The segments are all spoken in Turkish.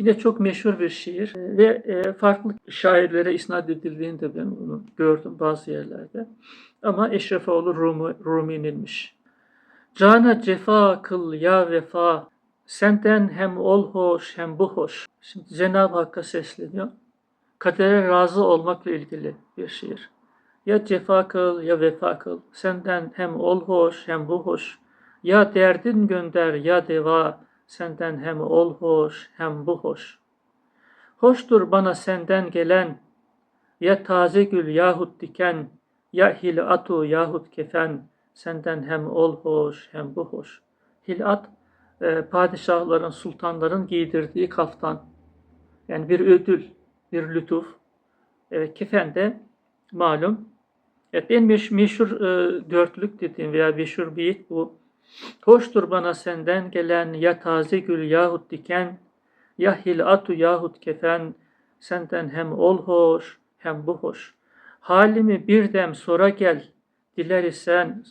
Yine çok meşhur bir şiir e, ve e, farklı şairlere isnat edildiğini de ben bunu gördüm bazı yerlerde. Ama Eşrefoğlu Rumi, Rumi'ninmiş. Cana cefa kıl ya vefa, senden hem ol hoş hem bu hoş. Şimdi Cenab-ı Hakk'a sesleniyor. Kadere razı olmakla ilgili bir şiir. Ya cefa kıl ya vefa kıl, senden hem ol hoş hem bu hoş. Ya derdin gönder ya deva, senden hem ol hoş hem bu hoş. Hoştur bana senden gelen, ya taze gül yahut diken, ya hilatu yahut kefen, senden hem ol hoş hem bu hoş. Hilat, e, padişahların, sultanların giydirdiği kaftan. Yani bir ödül, bir lütuf. Evet, kefen de malum. Evet, en meş- meşhur e, dörtlük dediğim veya meşhur beyit bu. Hoştur bana senden gelen ya taze gül yahut diken, ya hilatu yahut kefen, senden hem ol hoş hem bu hoş. Halimi bir dem sora gel, diler isen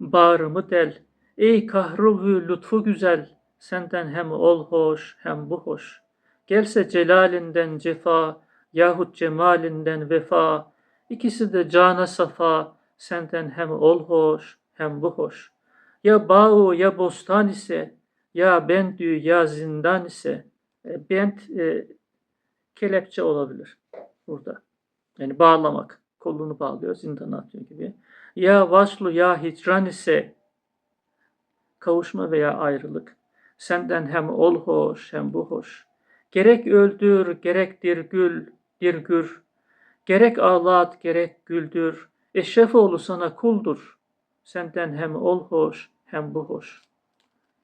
bağrımı del. Ey kahruhu lütfu güzel, senden hem ol hoş hem bu hoş. Gelse celalinden cefa, yahut cemalinden vefa, ikisi de cana safa, senden hem ol hoş hem bu hoş. Ya bağ ya bostan ise, ya bendü ya zindan ise, e, bent e, kelepçe olabilir burada. Yani bağlamak, kolunu bağlıyor, zindana atıyor gibi. Ya vaslu ya hicran ise, kavuşma veya ayrılık. Senden hem ol hoş hem bu hoş. Gerek öldür, gerek dirgül, dirgür. Gerek ağlat, gerek güldür. Eşrefoğlu sana kuldur. Senden hem ol hoş hem bu hoş.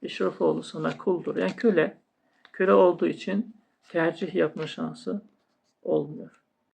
Eşrefoğlu sana kuldur. Yani köle, köle olduğu için tercih yapma şansı olmuyor.